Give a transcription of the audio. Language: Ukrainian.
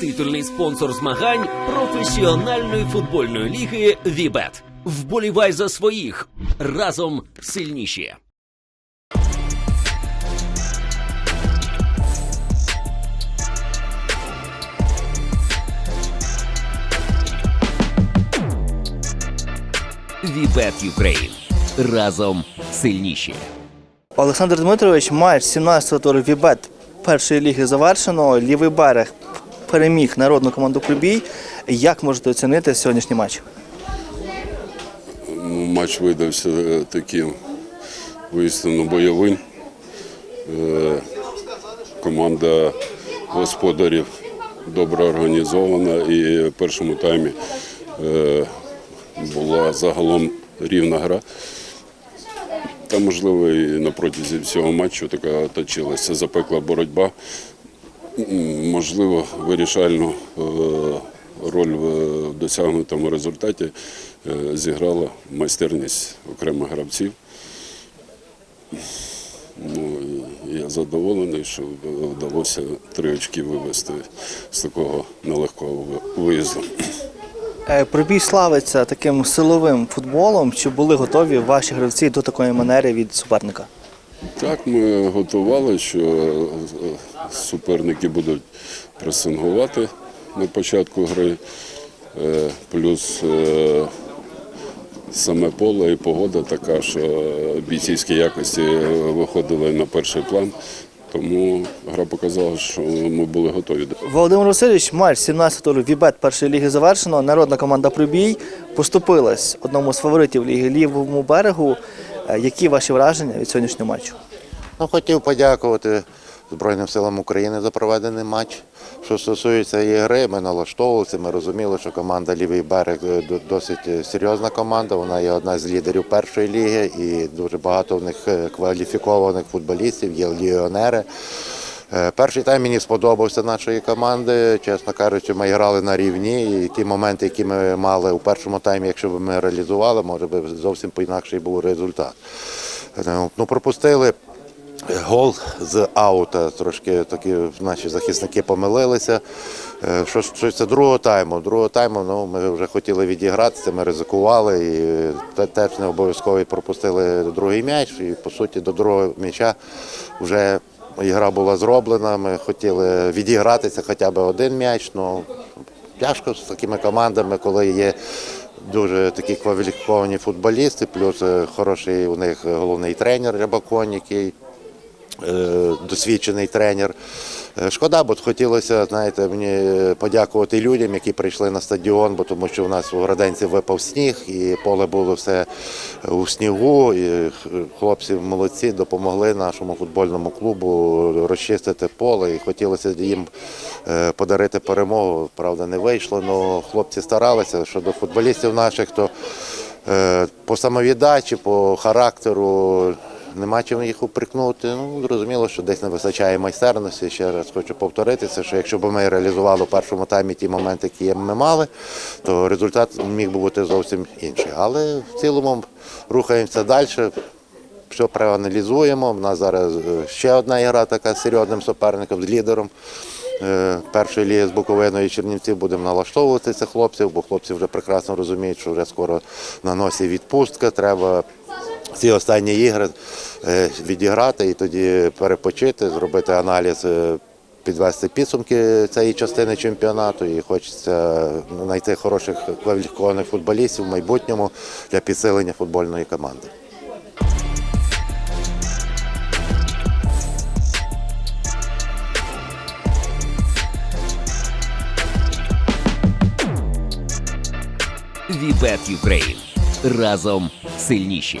Титульний спонсор змагань професіональної футбольної ліги Вібет. Вболівай за своїх разом сильніші. Вібет Юкрейн. Разом сильніші. Олександр Дмитрович, матч 17-го туру Вібет першої ліги завершено. Лівий берег переміг народну команду Клюбій. Як можете оцінити сьогоднішній матч? Матч видався е, таким воістину бойовим. Е, Команда господарів добре організована і в першому таймі е, була загалом рівна гра. Та, можливо, і на протязі всього матчу така точилася запекла боротьба. Можливо, вирішальну е, роль в досягнутому результаті е, зіграла майстерність окремих гравців. Ну, я задоволений, що вдалося три очки вивести з такого нелегкого виїзду. Е, Пробій славиться таким силовим футболом. Чи були готові ваші гравці до такої манери від суперника? Так, ми готували, що е, суперники будуть пресингувати на початку гри, Е, плюс е, саме поле і погода така, що бійцівські якості виходили на перший план. Тому гра показала, що ми були готові. Володимир Васильович, матч 17-го Вібет першої ліги завершено. Народна команда Пробій поступилась одному з фаворитів ліги лівому берегу. Е, Які ваші враження від сьогоднішнього матчу? Ну, хотів подякувати Збройним силам України за проведений матч. Що стосується ігри, ми налаштовувалися, ми розуміли, що команда Лівий берег е, досить е, серйозна команда. Вона є одна з лідерів першої ліги і дуже багато в них кваліфікованих футболістів, є легіонери. Е, Перший тайм мені сподобався нашої команди. Чесно кажучи, ми грали на рівні. І ті моменти, які ми мали у першому таймі, якщо б ми реалізували, може би зовсім по-інакший був результат. Е, Ну, пропустили Гол з аута. Трошки такі наші захисники помилилися. Е, Що стосується другого тайму, другого тайму ну, ми вже хотіли відігратися, ми ризикували і теж не обов'язково пропустили другий м'яч. І по суті до другого м'яча вже ігра була зроблена. Ми хотіли відігратися хоча б один м'яч. Ну, тяжко з такими командами, коли є дуже такі кваліфіковані футболісти, плюс е, хороший у них головний тренер Рябакон, який е, досвідчений тренер. Е, Шкода, бо хотілося, знаєте, мені подякувати людям, які прийшли на стадіон, бо тому що у нас у Граденці випав сніг, і поле було все у снігу. І хлопці молодці допомогли нашому футбольному клубу розчистити поле. І хотілося їм е, подарити перемогу. Правда, не вийшло, але хлопці старалися. Щодо футболістів наших, то е, по самовіддачі, по характеру. Нема чим їх упрекнути. Ну, зрозуміло, що десь не вистачає майстерності. Ще раз хочу повторитися, що якщо б ми реалізували в першому таймі ті моменти, які ми мали, то результат міг би бути зовсім інший. Але в цілому рухаємося далі. Все проаналізуємо. У нас зараз е, ще одна гра така з серйозним суперником, з лідером е, першої ліги з Буковиною Чернівців. Будемо налаштовувати цих хлопців, бо хлопці вже прекрасно розуміють, що вже скоро на носі відпустка. Треба ці останні ігри е, відіграти і тоді перепочити, зробити аналіз. е, Підвести підсумки цієї частини чемпіонату і хочеться ну, знайти хороших кваліфікованих футболістів в майбутньому для підсилення футбольної команди. Вібет Юкрейн. Разом сильніші.